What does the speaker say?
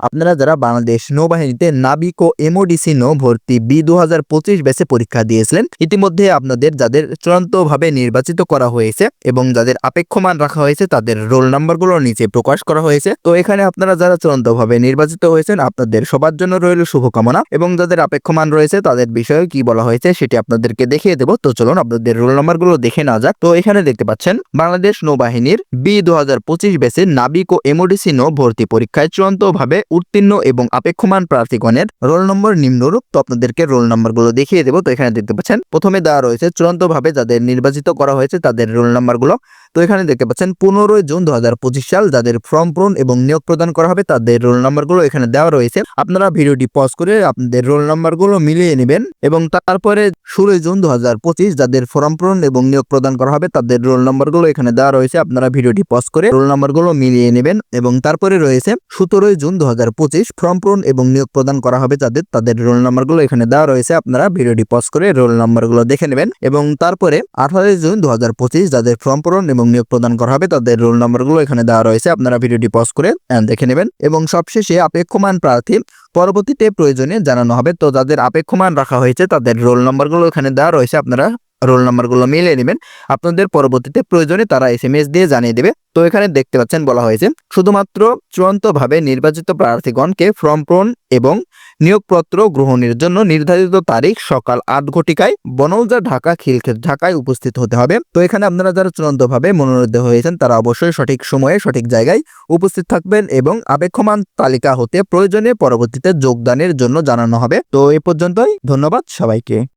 আপনারা যারা বাংলাদেশ নৌবাহিনীতে নাবিক ও এমওডিসি নৌ ভর্তি বি দু হাজার পঁচিশ ব্যাচে পরীক্ষা দিয়েছিলেন, ইতিমধ্যে আপনাদের যাদের চূড়ান্তভাবে নির্বাচিত করা হয়েছে এবং যাদের আপেক্ষমান রাখা হয়েছে, তাদের রোল নাম্বারগুলো নিচে প্রকাশ করা হয়েছে। তো এখানে আপনারা যারা চূড়ান্তভাবে নির্বাচিত হয়েছেন, আপনাদের সবার জন্য রইল শুভকামনা এবং যাদের আপেক্ষমান রয়েছে, তাদের বিষয়ে কি বলা হয়েছে সেটি আপনাদেরকে দেখিয়ে দেবো। তো চলুন আপনাদের রোল নাম্বারগুলো দেখে না যাক। তো এখানে দেখতে পাচ্ছেন, বাংলাদেশ নৌবাহিনীর বি দু হাজার পঁচিশ ব্যাচের নাবিক ও এমওডিসি নৌ ভর্তি পরীক্ষায় চূড়ান্তভাবে উত্তীর্ণ এবং আপেক্ষমান প্রার্থীগণের রোল নম্বর নিম্নরূপ। তো আপনাদেরকে রোল নম্বরগুলো দেখিয়ে দেবো। তো এখানে দেখতে পাচ্ছেন, প্রথমে দেওয়া রয়েছে চূড়ান্তভাবে যাদের নির্বাচিত করা হয়েছে তাদের রোল নাম্বারগুলো। তো এখানে দেখতে পাচ্ছেন, পনেরোই জুন দু হাজার পঁচিশ সাল যাদের ফর্ম পূরণ এবং নিয়োগ প্রদান করা হবে তাদের রোল নাম্বারগুলো এখানে দেওয়া রয়েছে। আপনারা ভিডিওটি পজ করে আপনাদের রোল নাম্বারগুলো মিলিয়ে নেবেন এবং তারপরে ষোলোই জুন দু হাজার পঁচিশ যাদের ফর্ম পূরণ এবং নিয়োগ প্রদান করা হবে, তাদের রোল নাম্বারগুলো এখানে দেওয়া রয়েছে। আপনারা ভিডিওটি পজ করে রোল নাম্বারগুলো মিলিয়ে নেবেন এবং তারপরে রয়েছে সতেরোই জুন দু ফর্ম পূরণ এবং নিয়োগ প্রদান করা হবে যাদের, তাদের রোল নাম্বারগুলো এখানে দেওয়া রয়েছে। আপনারা ভিডিওটি পজ করে রোল নাম্বারগুলো দেখে নেবেন এবং তারপরে আঠারোই জুন দু হাজার পঁচিশ যাদের ফর্ম পূরণ এবং নিয়োগ প্রদান করা হবে, তাদের রোল নাম্বারগুলো এখানে দেওয়া রয়েছে। আপনারা ভিডিওটি পজ করে দেখে নেবেন এবং সবশেষে আপেক্ষমান প্রার্থী পরবর্তীতে প্রয়োজনে জানানো হবে। তো যাদের আপেক্ষমান রাখা হয়েছে, তাদের রোল নম্বরগুলো এখানে দেওয়া রয়েছে। আপনারা রোল নাম্বারগুলো মিলিয়ে নেবেন। আপনাদের পরবর্তীতে প্রয়োজনে তারা এস দিয়ে জানিয়ে দেবে। তো এখানে দেখতে পাচ্ছেন বলা হয়েছে, শুধুমাত্র চূড়ান্তভাবে নির্বাচিত প্রার্থীগণকে ফর্ম পূরণ এবং নিয়োগপত্র গ্রহণের জন্য নির্ধারিত তারিখ সকাল আট ঘটিকায় বনৌজা ঢাকা খিলক্ষেত ঢাকায় উপস্থিত হতে হবে। তো এখানে আপনারা যারা চূড়ান্তভাবে মনোনীত হয়েছেন, তারা অবশ্যই সঠিক সময়ে সঠিক জায়গায় উপস্থিত থাকবেন এবং আবেক্ষমান তালিকা হতে প্রয়োজনে পরবর্তীতে যোগদানের জন্য জানানো হবে। তো এ পর্যন্তই, ধন্যবাদ সবাইকে।